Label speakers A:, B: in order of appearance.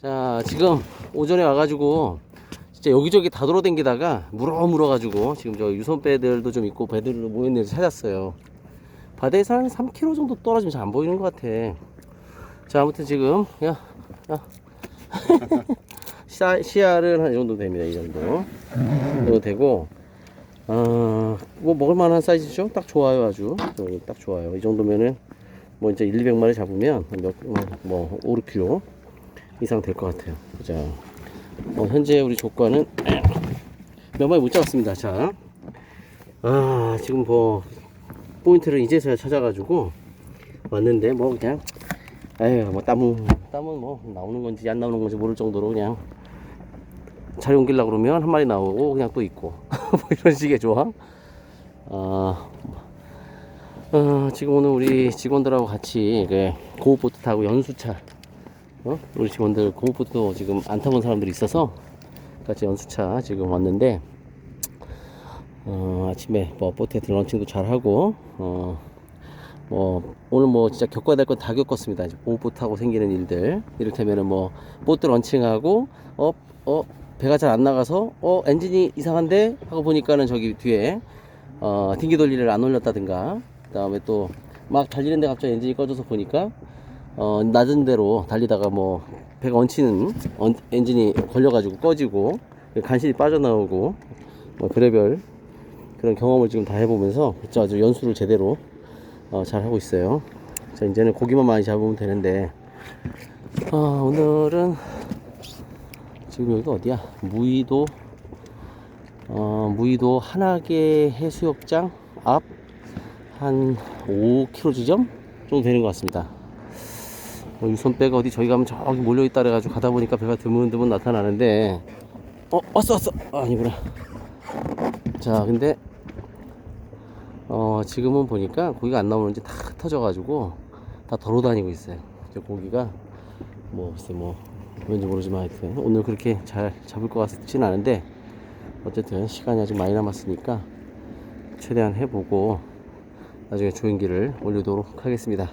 A: 자, 지금 오전에 와가지고 진짜 여기저기 다 돌아다니다가 물어 물어가지고 지금 저 유선 배들도 좀 있고 배들도 모였는지 찾았어요. 바다에서 한 3km 정도 떨어지면 잘 안 보이는 것 같아. 자, 아무튼 지금 야, 야. 시야, 시야를 한 이 정도 됩니다. 이 정도. 이 정도 되고 어, 뭐 먹을 만한 사이즈죠? 딱 좋아요, 아주. 어, 딱 좋아요. 이 정도면은 뭐 이제 1, 200마리 잡으면 몇, 뭐 5, 6kg 이상 될 것 같아요. 자, 어, 현재 우리 조과는 몇 마리 못 잡았습니다. 자, 아, 지금 뭐 포인트를 이제서야 찾아가지고 왔는데 뭐 그냥 에휴 뭐 땀은 땀은 뭐 나오는 건지 안 나오는 건지 모를 정도로 그냥 자리 옮기려고 그러면 한 마리 나오고 그냥 또 있고 뭐 이런 식의 조항 아 어, 지금 오늘 우리 직원들하고 같이 그 고무보트 타고 연수차 어? 우리 직원들 고무보트도 지금 안 타본 사람들이 있어서 같이 연수차 지금 왔는데 어, 아침에 뭐 보트에 런칭도 잘 하고 어, 뭐 오늘 뭐 진짜 겪어야 될 건 다 겪었습니다. 이제 보트 타고 생기는 일들 이를테면은 뭐 보트 런칭하고 어 어 배가 잘 안 나가서 어 엔진이 이상한데 하고 보니까는 저기 뒤에 어 딩기 돌리를 안 올렸다든가 그다음에 또 막 달리는데 갑자기 엔진이 꺼져서 보니까 어 낮은 대로 달리다가 뭐 배가 얹히는 언- 엔진이 걸려가지고 꺼지고 간신히 빠져나오고 뭐 그래별 그런 경험을 지금 다 해보면서 진짜 아주 연수를 제대로 어, 잘 하고 있어요. 자 이제는 고기만 많이 잡으면 되는데 아, 오늘은 지금 여기가 어디야? 무의도 어, 무의도 한하계 해수욕장 앞 한 5km 지점 정도 되는 것 같습니다. 어, 유선배가 어디 저기 가면 저기 몰려있다 그래가지고 가다 보니까 배가 드문드문 나타나는데 어 왔어 왔어. 아, 아니구나. 자 근데 어 지금은 보니까 고기가 안 나오는지 다 흩어져가지고 다 돌아다니고 있어요. 저 고기가 뭐 글쎄 뭐 왠지 모르지만 하여튼 오늘 그렇게 잘 잡을 것 같지는 않은데 어쨌든 시간이 아직 많이 남았으니까 최대한 해보고 나중에 조인기를 올리도록 하겠습니다